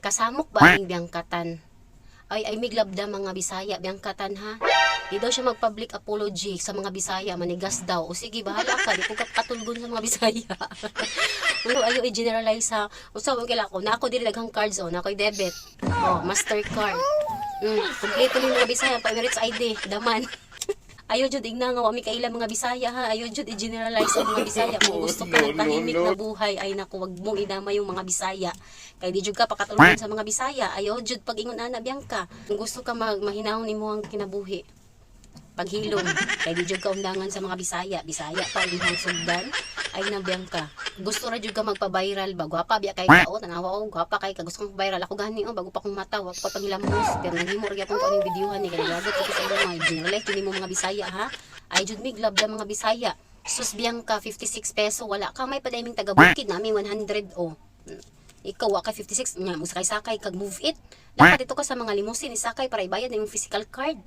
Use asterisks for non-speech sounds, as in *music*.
Kasamok ba ang biyangkatan? Ay, ay miglabda mga Bisaya, biyangkatan ha. Di daw siya mag-public apology sa mga Bisaya, manigas daw. O sige, bahala ka, di katulgon sa mga Bisaya. *laughs* Pero ayo i-generalize ha. Usa mo kila ko, na ako dili daghang cards o, na ako'y debit. O, Mastercard. Mm, kompleto ni mga Bisaya, pa Emirates ID, daman. Ayaw jud igna nga wa mi kaila mga Bisaya ha. Ayaw jud i-generalize ang mga Bisaya. *laughs* Kung gusto ka ng tahimik na buhay ay naku wag mong idama yung mga Bisaya. Kay di jud ka pakatulungan sa mga Bisaya. Ayaw jud pag ingon ana biyangka. Kung gusto ka mag mahinahon nimo ang kinabuhi. Paghilom. Kay di jud ka undangan sa mga Bisaya. Bisaya pa imong sugdan ay nabiyang ka. Gusto ra jud ka magpa-viral ba? Gwapa biya kay ka o tanawa o gwapa kay ka gusto kong viral ako gani o bago pa kong mata wa pa pangilamos pero naghimo ra gyapon ko aning videohan ni kay gagot ko sa mga generalize kini mo mga Bisaya ha. Ay jud mig love mga Bisaya. Sus biyang ka 56 peso wala ka may padayming taga bukid nami 100 o. Ikaw wa kay 56 nya mo sakay-sakay kag move it. Dapat dito ka sa mga limousine isakay para ibayad yung physical card.